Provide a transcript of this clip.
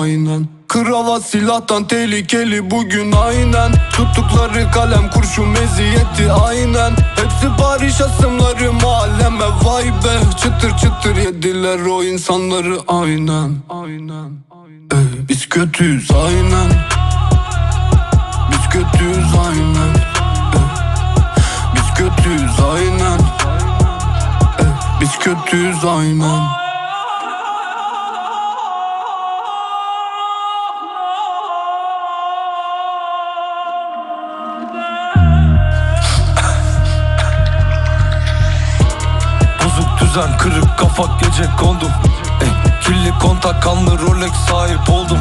aynen. Kravat silahtan tehlikeli bugün aynen. Tuttukları kalem kurşun meziyeti aynen. Hepsi Paris asımları mahalleme vay be. Çıtır çıtır yediler o insanları aynen. Aynen. Ey, Biz kötüyüz aynen. Biz kötüyüz aynen. Ey, Biz kötüyüz aynen. Ey, Biz kötüyüz aynen. Bozuk düzen Kırık kafa gece kondum eh, Kirli kontak kanlı Rolex sahip oldum.